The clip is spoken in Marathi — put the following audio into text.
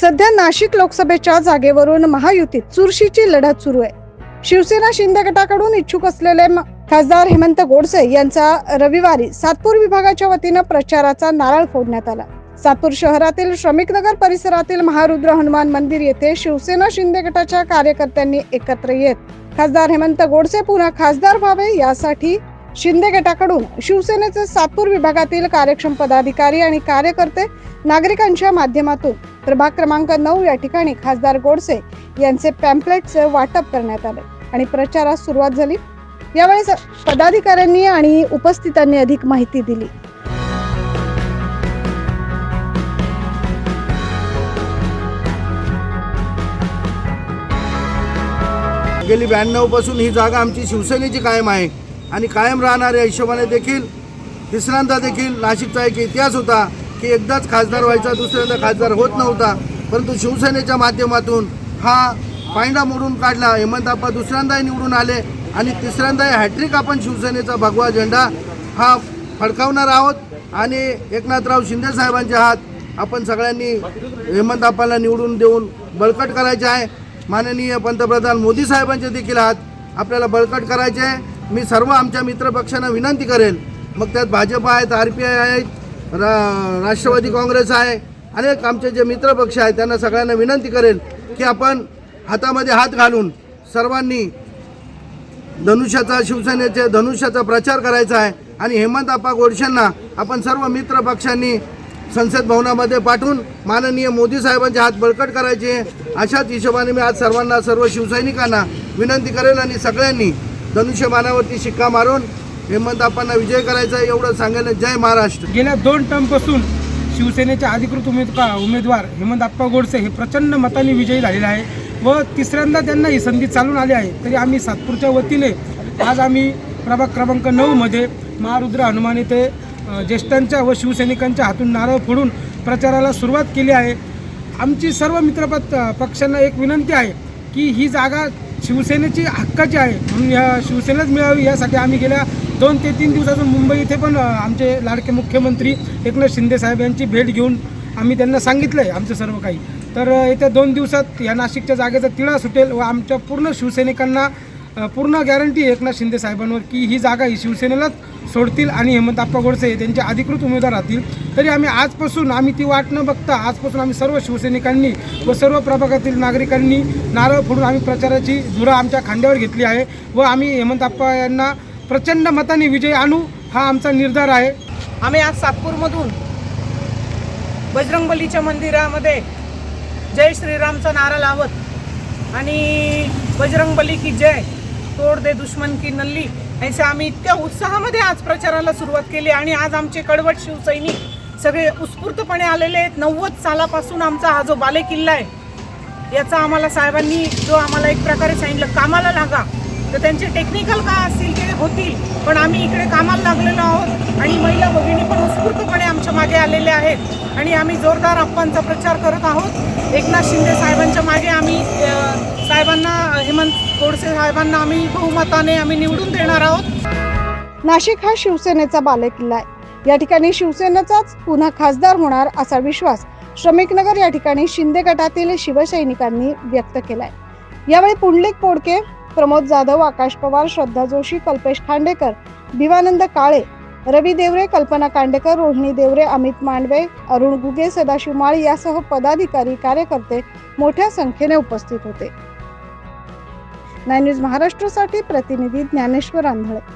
सध्या नाशिक लोकसभेच्या जागेवरून महायुतीत चुरशीची लढत सुरू आहे. शिवसेना शिंदे गटाकडून इच्छुक असलेले म- खासदार हेमंत गोडसे यांचा रविवारी सातपूर विभागाच्या वतीनं प्रचाराचा नारळ फोडण्यात आला. सातपूर शहरातील श्रमिकनगर परिसरातील महारुद्र हनुमान मंदिर येथे शिवसेना शिंदे गटाच्या कार्यकर्त्यांनी एकत्र येत खासदार हेमंत गोडसे पुन्हा खासदार व्हावे यासाठी शिंदे गटाकडून शिवसेनेचे सातपूर विभागातील कार्यक्षम पदाधिकारी आणि कार्यकर्ते नागरिकांच्या माध्यमातून प्रभाग क्रमांक नऊ या ठिकाणी खासदार गोडसे यांचे पॅम्पलेटचे वाटप करण्यात आले आणि प्रचारास सुरुवात झाली. यावेळी पदाधिकाऱ्यांनी आणि उपस्थितांनी अधिक माहिती दिली. गेली ब्याण्णवपासून ही जागा आमची शिवसेनेची कायम आहे. आणि कायम राहणाऱ्या हिशोबाने देखील तिसऱ्यांदा देखील नाशिकचा एक इतिहास होता की एकदाच खासदार व्हायचा दुसऱ्यांदा खासदार होत नव्हता. परंतु शिवसेनेच्या माध्यमातून हा पायंडा मोडून काढला. हेमंतप्पा दुसऱ्यांदाही निवडून आले आणि तिसऱ्यांदाही हॅट्रिक आपण शिवसेनेचा भगवा झेंडा हा फडकावणार आहोत. आणि एकनाथराव शिंदे साहेबांचे हात आपण सगळ्यांनी हेमंतप्पाला निवडून देऊन बळकट करायचे आहे. माननीय पंतप्रधान मोदी साहेबांचे देखील हात आपल्याला बळकट करायचे आहे. मी सर्व आमच्या मित्रपक्षांना विनंती करेल. मग त्यात भाजप आहेत आर पी आय आहेत रा राष्ट्रवादी काँग्रेस आहे अनेक आमचे जे मित्रपक्ष आहेत त्यांना सगळ्यांना विनंती करेल की आपण हातामध्ये हात घालून सर्वांनी धनुष्याचा शिवसेनेचे धनुष्याचा प्रचार करायचा आहे आणि हेमंत आप्पा गोडशेंना आपण सर्व मित्र पक्षांनी संसद भवनामध्ये पाठवून माननीय मोदी साहेबांचे हात बळकट करायचे. अशाच हिशोबाने मी आज सर्वांना सर्व शिवसैनिकांना विनंती करेल आणि सगळ्यांनी धनुष्यबाणावरती शिक्का मारून हेमंतप्पांना विजय करायचा आहे एवढं सांगायला जय महाराष्ट्र. गेल्या दोन टर्मपासून शिवसेनेचे अधिकृत उमेदवार उमेदवार हेमंत आप्पा गोडसे हे प्रचंड मताने विजयी झालेले आहे व तिसऱ्यांदा त्यांना ही संधी चालून आली आहे. तरी आम्ही सातपूरच्या वतीने आज आम्ही प्रभाग क्रमांक नऊमध्ये महारुद्र हनुमान येथे ज्येष्ठांच्या व शिवसैनिकांच्या हातून नारळ फोडून प्रचाराला सुरुवात केली आहे. आमची सर्व मित्रपत पक्षांना एक विनंती आहे की ही जागा शिवसेनेची हक्काची आहे म्हणून या शिवसेनेच मिळावी यासाठी आम्ही गेल्या दोन ते तीन दिवसातून मुंबई इथे पण आमचे लाडके मुख्यमंत्री एकनाथ शिंदे साहेब यांची भेट घेऊन आम्ही त्यांना सांगितलं आहे आमचं सर्व काही. तर येत्या दोन दिवसात या नाशिकच्या जागेचा तिळा सुटेल व आमच्या पूर्ण शिवसैनिकांना पूर्ण गॅरंटी एकनाथ शिंदे साहेबांवर की ही जागा ही शिवसेनेलाच सोडतील आणि हेमंत आप्पा गोडसे त्यांचे अधिकृत उमेदवार राहतील. तरी आम्ही आजपासून आम्ही ती वाट न बघता आजपासून आम्ही सर्व शिवसैनिकांनी व सर्व प्रभागातील नागरिकांनी नारळ फोडून आम्ही प्रचाराची धुरा आमच्या खांद्यावर घेतली आहे व आम्ही हेमंत आप्पा यांना प्रचंड मताने विजय आणू हा आमचा निर्धार आहे. आम्ही आज सातपूरमधून बजरंगबलीच्या मंदिरामध्ये जय श्रीरामचा नारा लावत आणि बजरंगबली की जय तोड दे दुश्मन की नल्ली. असे आम्ही इतक्या उत्साहामध्ये आज प्रचाराला सुरुवात केली आणि आज आमचे कडवट शिवसैनिक सगळे उत्स्फूर्तपणे आलेले आहेत. नव्वद सालापासून आमचा हा जो बालेकिल्ला आहे याचा आम्हाला साहेबांनी जो आम्हाला एक प्रकारे सांगितलं कामाला लागा. तर त्यांचे टेक्निकल काय असतील ते होतील. पण आम्ही इकडे कामाला लागलेलो आहोत आणि महिला भगिनी पण उत्स्फूर्तपणे आमच्या मागे आलेल्या आहेत. आणि आम्ही जोरदार आप्पांचा प्रचार करत आहोत. एकनाथ शिंदे साहेबांच्या मागे आम्ही साहेबांना हेमंत गोडसे साहेबांना आम्ही बहुमताने आम्ही निवडून देणार आहोत. नाशिक हा शिवसेनेचा बालेकिल्ला आहे. या ठिकाणी शिवसेनेचाच पुन्हा खासदार होणार असा विश्वास श्रमिकनगर या ठिकाणी शिंदे गटातील शिवसैनिकांनी व्यक्त केलाय. यावेळी पुंडलिक पोडके प्रमोद जाधव आकाश पवार श्रद्धा जोशी कल्पेश खांडेकर भिवानंद काळे रवी देवरे कल्पना कांडेकर रोहिणी देवरे अमित मांडवे अरुण गुगे सदाशिव माळी यासह पदाधिकारी कार्यकर्ते मोठ्या संख्येने उपस्थित होते. नाय न्यूज महाराष्ट्रासाठी प्रतिनिधी ज्ञानेश्वर आंधळे.